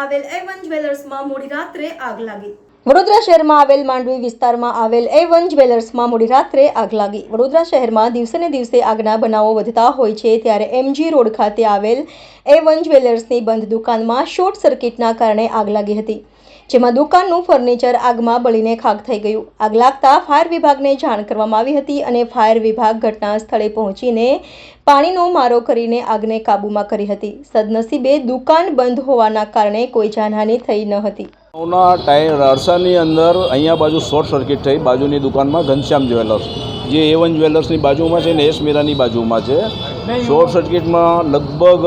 આવેલ એ વન જ્વેલર્સમાં મોડી રાત્રે આગ લાગી. વડોદરા શહેરમાં આવેલ માંડવી વિસ્તારમાં આવેલ એ વન જ્વેલર્સમાં મોડી રાત્રે આગ લાગી. વડોદરા શહેરમાં દિવસે ને દિવસે આગના બનાવો વધતા હોય છે, ત્યારે એમજી રોડ ખાતે આવેલ એ વન જ્વેલર્સની બંધ દુકાનમાં શોર્ટ સર્કિટના કારણે આગ લાગી હતી. જેમાં દુકાનનું ફર્નિચર આગમાં બળીને ખાક થઈ ગયું. આગ લાગતા ફાયર વિભાગને જાણ કરવામાં આવી હતી અને ફાયર વિભાગ ઘટના સ્થળે પહોંચીને પાણીનો મારો કરીને આગને કાબૂમાં કરી હતી. સદનસીબે દુકાન બંધ હોવાના કારણે કોઈ જાનહાનિ થઈ ન હતી. ના ટાઈમ અરસાની અંદર અહીંયા બાજુ શોર્ટ સર્કિટ થઈ. બાજુની દુકાનમાં ઘનશ્યામ જ્વેલર્સ. જે એ વન જ્વેલર્સની બાજુમાં છે ને એસ મીરાની બાજુમાં છે. શોર્ટ સર્કિટમાં લગભગ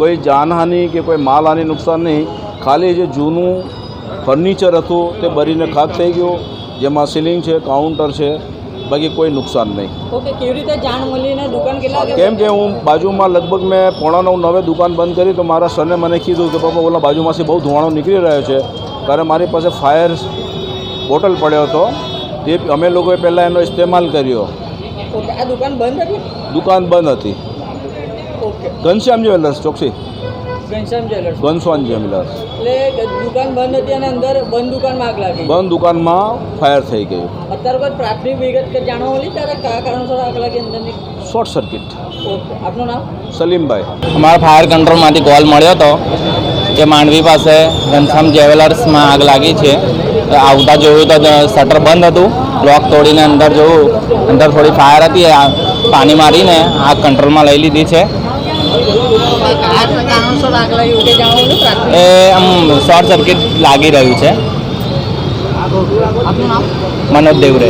કોઈ જાનહાનિ કે કોઈ માલહાનિ નુકસાન નહીં. ખાલી જે જૂનું ફર્નિચર હતું તે બરીને ખાક થઈ ગયું. જેમાં સીલિંગ છે કાઉન્ટર છે બાકી કોઈ નુકસાન નહીં. ઓકે કેવી રીતે જાણ મળીને દુકાન કેટલા કેમ કે હું બાજુમાં લગભગ મેં પોણા નવ નવે દુકાન બંધ કરી તો મારા સરને મને કીધું કે પપ્પા ઓલા બાજુમાંથી બહુ ધુવાણો નીકળી રહ્યો છે. ત્યારે મારી પાસે ફાયર બોટલ પડ્યો હતો. તે અમે લોકોએ પહેલાં એનો ઇસ્તેમાલ કર્યો. દુકાન બંધ હતી? દુકાન બંધ હતી. Ghanshyam jewellers Choksi. Ghanshyam jewellers Ghanshyam jewellers એટલે દુકાન બંધ હતી અને અંદર બંધ દુકાનમાં આગ લાગી. બંધ દુકાનમાં ફાયર થઈ ગયું. અત્યાર બાદ પ્રાથમિક વિગત જાણવા મળી ત્યારે કયા કારણસર આગ લાગી અંદરની? Short circuit. ઓકે આપનું નામ? સલીમભાઈ. અમારા ફાયર કંટ્રોલમાંથી કોલ મળ્યો હતો કે માંડવી પાસે ઘનશ્યામ જ્વેલર્સમાં આગ લાગી છે. આવતા જોયું તો શટર બંધ હતું. લોક તોડીને અંદર જોયું. અંદર થોડી ફાયર હતી આ પાણી મારીને આગ કંટ્રોલમાં લઈ લીધી છે. એ આમ શોર્ટ સર્કિટ લાગી રહ્યું છે. મનોજ દેવરે.